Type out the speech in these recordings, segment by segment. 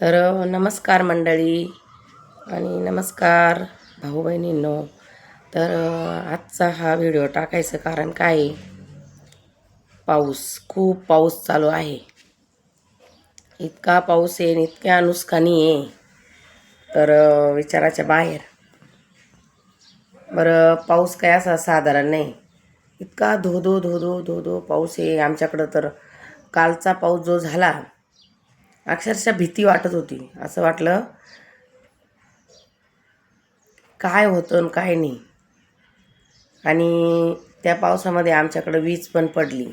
तर नमस्कार मंडळी आणि नमस्कार भाऊ बहिणींनो तर आजचा हा व्हिडिओ टाकायचं कारण काय? आहे? पाऊस खूप पाऊस चालू आहे. इतका पाऊस आहे इतक्या नुकसानी आहे. तर विचाराच्या बाहेर. बरं पाऊस काय असा साधारण नाही. इतका धो धो धो धो धो धो पाऊस आहे. आमच्याकडं तर कालचा पाऊस जो झाला अक्षरशः भीती वाटत होती. असं वाटलं काय होतं आणि काय नाही. आणि त्या पावसामध्ये आमच्याकडं वीज पण पडली.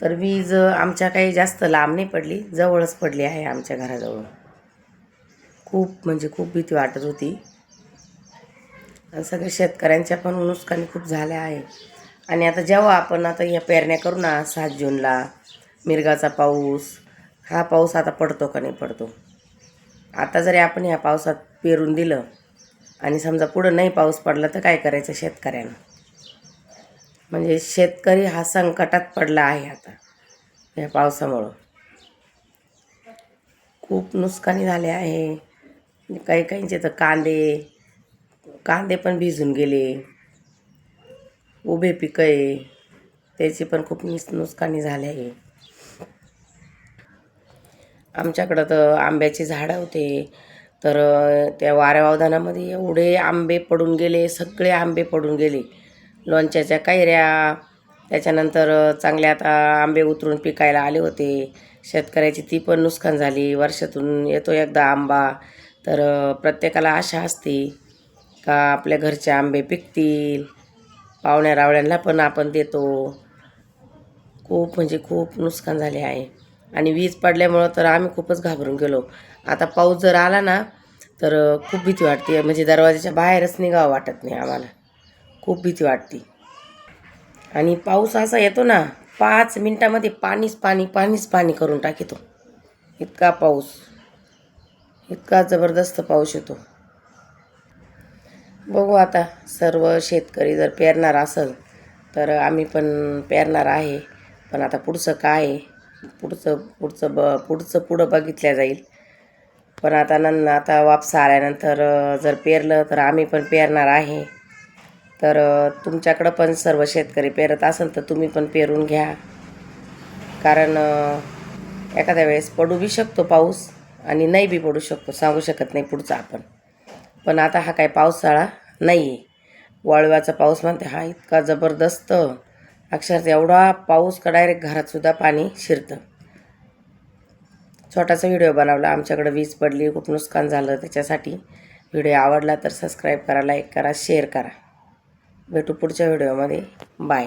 तर वीज आमच्या काही जास्त लांब नाही पडली जवळच पडली आहे आमच्या घराजवळ. खूप म्हणजे खूप भीती वाटत होती. आणि सगळ्या शेतकऱ्यांच्या पण नुकसानी खूप झाल्या आहे. आणि आता जेव्हा आपण आता या पेरण्या करू ना सात जूनला मिरगाचा पाऊस हा पाऊस आता पडतो का नाही पडतो? आता जरी आपण ह्या पावसात पेरून दिलं आणि समजा पुढं नाही पाऊस पडला तर काय करायचं शेतकऱ्यानं? म्हणजे शेतकरी हा संकटात पडला आहे आता या पावसामुळं. खूप नुकसानी झाले आहे. काही काहींचे तर कांदे कांदे पण भिजून गेले. उभे पिकं आहे. त्याची पण खूप नुस नुकसानी झाली आहे. आमच्याकडं तर आंब्याची झाडं होते. तर त्या वाऱ्या वावदानामध्ये एवढे आंबे पडून गेले सगळे आंबे पडून गेले. लोणच्याच्या कैऱ्या त्याच्यानंतर चांगले आता आंबे उतरून पिकायला आले होते. शेतकऱ्याची ती पण नुकसान झाली. वर्षातून येतो एकदा आंबा. तर प्रत्येकाला आशा असते का आपल्या घरचे आंबे पिकतील. पाहुण्या रावळ्यांना पण आपण देतो. खूप म्हणजे खूप नुकसान झाले आहे. आणि वीज पडल्यामुळं तर आम्ही खूपच घाबरून गेलो. आता पाऊस जर आला ना तर खूप भीती वाटते. म्हणजे दरवाजाच्या बाहेरच निघावं वाटत नाही आम्हाला. खूप भीती वाटते. आणि पाऊस असा येतो ना पाच मिनटामध्ये पाणीच पाणी पाणीच पाणी करून टाकितो. इतका पाऊस. इतका जबरदस्त पाऊस येतो. बघू आता सर्व शेतकरी जर पेरणार असेल तर आम्ही पण पेरणार आहे. पण आता पुढचं काय आहे? पुढचं पुढचं ब पुढचं पुढं बघितल्या जाईल. पण आता नं आता वापसा आल्यानंतर जर पेरलं तर आम्ही पण पेरणार आहे. तर तुमच्याकडं पण सर्व शेतकरी पेरत असेल तर तुम्ही पण पेरून घ्या. कारण एखाद्या वेळेस पडू बी शकतो पाऊस आणि नाही बी पडू शकतो सांगू शकत नाही पुढचा आपण. पण आता हा काय पावसाळा नाही आहे वाळव्याचा पाऊस म्हणते हा इतका जबरदस्त. अक्षरशः एवढा पाऊस का डायरेक्ट घरातसुद्धा पाणी शिरतं. छोटासा व्हिडिओ बनवला. आमच्याकडे वीज पडली खूप नुकसान झालं. त्याच्यासाठी व्हिडिओ आवडला तर सबस्क्राईब करा लाईक करा शेअर करा. भेटू पुढच्या व्हिडिओमध्ये बाय